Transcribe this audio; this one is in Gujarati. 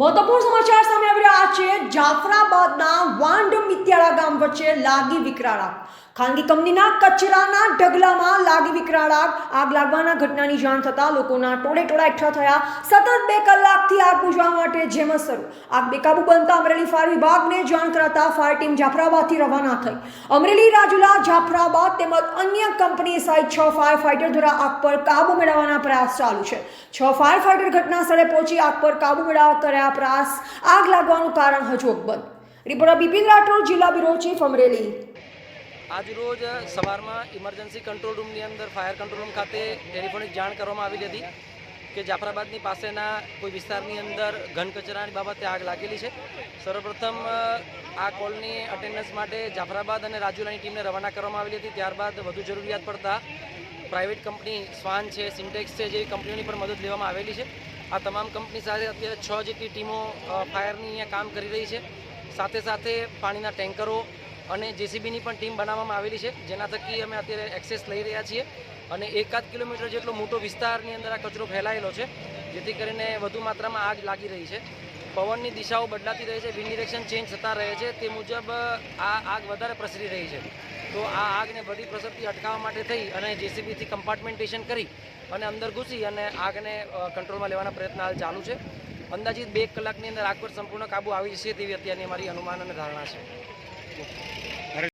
મહત્વપૂર્ણ સમાચાર સામે આવી રહ્યા છે. જાફરાબાદના વાંડ મિત્યાળા ગામ વચ્ચે લાગી વિકરાળ. ખાનગી કંપનીના કચરાના ઢગલામાં લાગી વિકરાળ આગ. આગ લાગવાના ઘટનાની જાણ થતાં લોકોના ટોળે ટોળા એકઠા થયા. સતત બે કલાકથી આગ બુઝવા માટે જેમ શરૂ. આગ બેકાબુ બનતા અમરેલી ફાયર વિભાગને જાણ કરાતા ફાયર ટીમ જાફરાબાદથી રવાના થઈ. અમરેલી, રાજુલા, જાફરાબાદ તેમજ અન્ય કંપની સહિત છ ફાયર ફાઇટર દ્વારા આગ પર કાબુ મેળવવાના પ્રયાસ ચાલુ છે. છ ફાયર ફાઇટર ઘટના સ્થળે પહોંચી આગ પર કાબુ મેળવવા કર્યા પ્રયાસ. આગ લાગવાનું કારણ હજુ અકબંધ. રિપોર્ટર બિપિન રાઠોડ, જિલ્લા બ્યુરો ચીફ અમરેલી. આજરોજ સવારમાં ઇમરજન્સી કંટ્રોલ રૂમની અંદર ફાયર કંટ્રોલ રૂમ ખાતે ટેલિફોનિક જાણ કરવામાં આવેલી હતી કે જાફરાબાદની પાસેના કોઈ વિસ્તારની અંદર ઘન કચરાની બાબતે આગ લાગેલી છે. સર્વપ્રથમ આ કોલની અટેન્ડન્સ માટે જાફરાબાદ અને રાજુલાની ટીમને રવાના કરવામાં આવેલી હતી. ત્યારબાદ વધુ જરૂરિયાત પડતા પ્રાઇવેટ કંપની સ્વાન છે, સિન્ટેક્સ છે, જેવી કંપનીઓની પણ મદદ લેવામાં આવેલી છે. આ તમામ કંપની સાથે અત્યારે છ જેટલી ટીમો ફાયરની અહીંયા કામ કરી રહી છે. સાથે સાથે પાણીના ટેન્કરો અને જેસીબીની પણ ટીમ બનાવવામાં આવેલી છે. જેના થકી અમે અત્યારે એક્સેસ લઈ રહ્યા છીએ. અને એકાદ કિલોમીટર જેટલો મોટો વિસ્તારની અંદર આ કચરો ફેલાયેલો છે, જેથી કરીને વધુ માત્રામાં આગ લાગી રહી છે. પવનની દિશાઓ બદલાતી રહે છે વિન ડિરેક્શન ચેન્જ થતા રહે છે. તે મુજબ, આ આગ વધારે પ્રસરી રહી છે. તો આ આગને બધી પ્રસરતી અટકાવવા માટે થઈ અને જેસીબીથી કમ્પાર્ટમેન્ટેશન કરી અને અંદર ઘૂસી અને આગને કંટ્રોલમાં લેવાના પ્રયત્ન હાલ ચાલુ છે. અંદાજિત બે કલાકની અંદર આગ પર સંપૂર્ણ કાબુ આવી જશે તેવી અત્યારની અમારી અનુમાન અને ધારણા છે. अरे